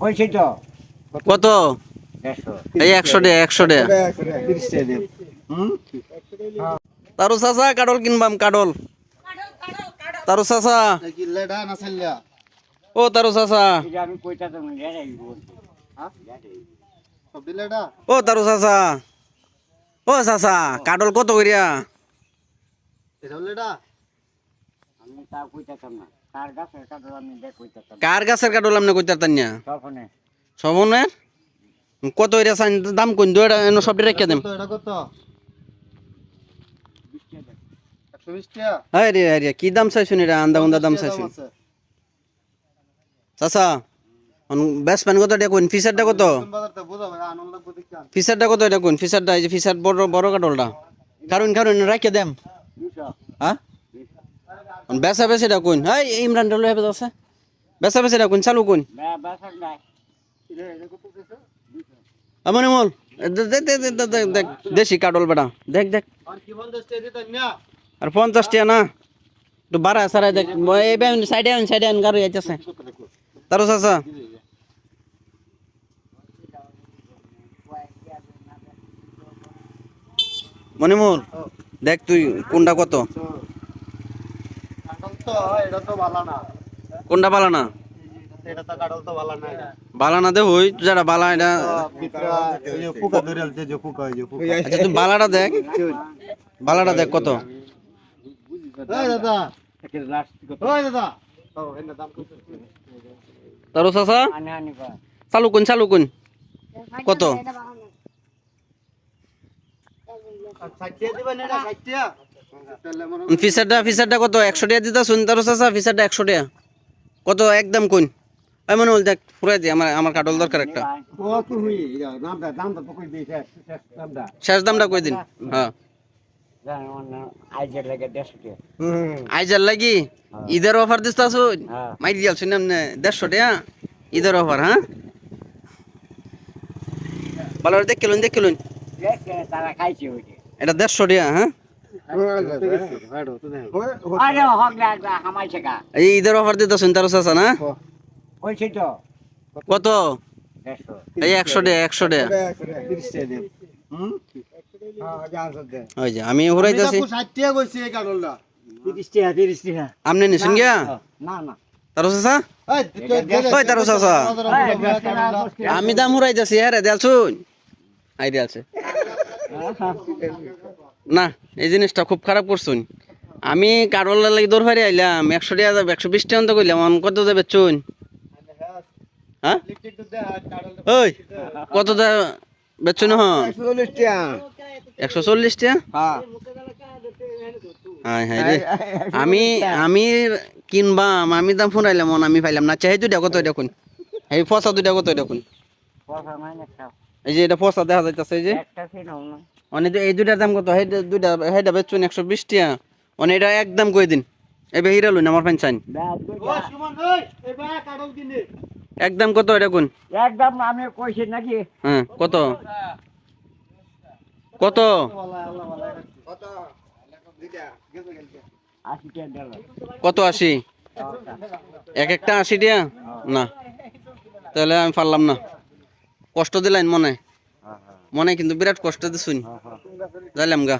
কইছি তো কত এই একশো টাকা একশো টাকা তারু চাচা কাডল কিনবাম কাডল। তারু চাচা। ও তারু চাচা। ও তারু চাচা। ও চাচা কাডল কত করিয়া আমি তা কইতাম না। তার গাছের কাঠল আমি দেখ কইতাম কার গাছের কাডল আপনি কইতার তানিয়া তখনে সবনের কত দাম কোন দুইটা এনে সবটি রেখে দেম হ্যাঁ রে রে কি দাম চাইছুন এটা? আন্দা উন্দা দাম চাইছুন। চাচা বেস প্যান কত এটা কোন ফিচারটা কত? ফিচারটা কত এটা কোন এই যে ফিচার বড় বড় কাটলটা কারণ কারণ রাখিয়ে দেম হ্যাঁ? বেসা বেসা এটা কোন? হাই ইমরান ডলো হেবে আছে বেসা বেসা এটা কোন? চালু কোন? আমনে মল দেখ দেখ দেখ দেখ দেখ দেশি কাটল বেটা দেখ দেখ। আর পঞ্চাশ টিয়া না? একটু বাড়া সারাই দেখ এই বেন সাইডে আন সাইডে আন গাড়ি আইতেছে। তারও চাচা। মনিমুল দেখ তুই কোনটা কত? কোনটা বালা না? বালা না। দে হই যারা বালা এটা আচ্ছা তুই বালাটা দেখ। বালাটা দেখ কত। তারও চাচা? আনে আনি কর। চালু কোন চালু কোন কত ফিসারটা ফিসারটা কত? একশো টাকা দিতা শুন তারও চাচা ফিসারটা একশো টাকা। কত? একদম কোন আমি মনে হল দেখ ফুরাই দি আমার আমার কাটল দরকার একটা। শেষ দামটা কই দিন? হ্যাঁ। আইজের লাগে? দেড়শো টাকা আইজার লাগি ঈদের অফার দিস আসুন হ্যাঁ। মাই দিয়াল শুনলাম না দেড়শো টাকা? ঈদের অফার হ্যাঁ? ভালো দেখ কেলুন দেখ কেলুন। তারা এটা দেড়শো টাকা হ্যাঁ? এই না কত আমি আপনি নিছেন গিয়া তারও চাচা আমি দাম ঘুরাইতেছি হ্যাঁ রে দেয়ালছুন আই না এই জিনিসটা খুব খারাপ করছুন। আমি কারোলার লাগি দৌড় ফারি আইলাম একশো টাকা যাবে একশো বিশ টাকা কইলাম আমি কত যাবে চুন? হ্যাঁ? ওই কত দা বেচুন হ একশো চল্লিশ টাকা? হ্যাঁ হ্যাঁ রে। আমি আমি কিনবাম আমি দাম ফুরাইলাম মন আমি পাইলাম না। চাই দুইটা কত দেখুন এই ফসা দুইটা কত দেখুন এই যে এটা ফসা দেখা যাইতেছে এই যে। একটা ছিল না অনেক এই দুইটার দাম কত? হেড দুইটা হেডা বেচুন একশো বিশ টাকা অনেক এটা একদম কই দিন? এবে হিরা লুন আমার পেনশন একদম কত এটা কোন? একদম আমি কইছি নাকি? হ্যাঁ কত? কত? কত আশি? এক একটা আশি টাকা না। তাহলে আমি পারলাম না। কষ্ট দিলাইন মনে। মনে কিন্তু বিরাট কষ্ট দিছুন। যাইলাম গা।